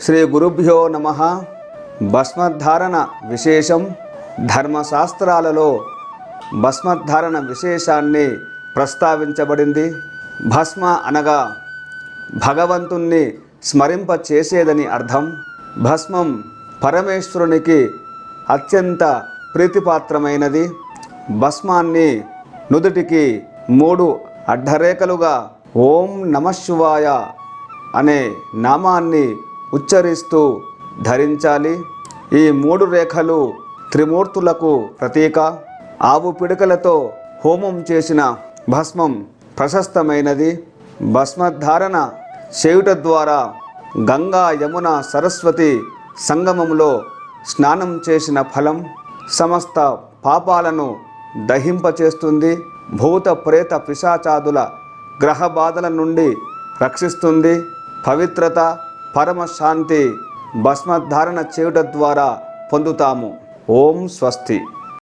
శ్రీ గురుభ్యో నమ. భస్మధారణ విశేషం ధర్మశాస్త్రాలలో భస్మధారణ విశేషాన్ని ప్రస్తావించబడింది. భస్మ అనగా భగవంతుణ్ణి స్మరింప చేసేదని అర్థం. భస్మం పరమేశ్వరునికి అత్యంత ప్రీతిపాత్రమైనది. భస్మాన్ని నుదుటికి మూడు అడ్డరేఖలుగా ఓం నమశివాయ అనే నామాన్ని ఉచ్చరిస్తూ ధరించాలి. ఈ మూడు రేఖలు త్రిమూర్తులకు ప్రతీక. ఆవు పిడకలతో హోమం చేసిన భస్మం ప్రశస్తమైనది. భస్మధారణ చేయుట ద్వారా గంగా యమున సరస్వతి సంగమంలో స్నానం చేసిన ఫలం సమస్త పాపాలను దహింపచేస్తుంది. భూత ప్రేత పిశాచాదుల గ్రహ బాధల నుండి రక్షిస్తుంది. పవిత్రత పరమశాంతి భస్మధారణ చేయుట ద్వారా పొందుతాము. ఓం స్వస్తి.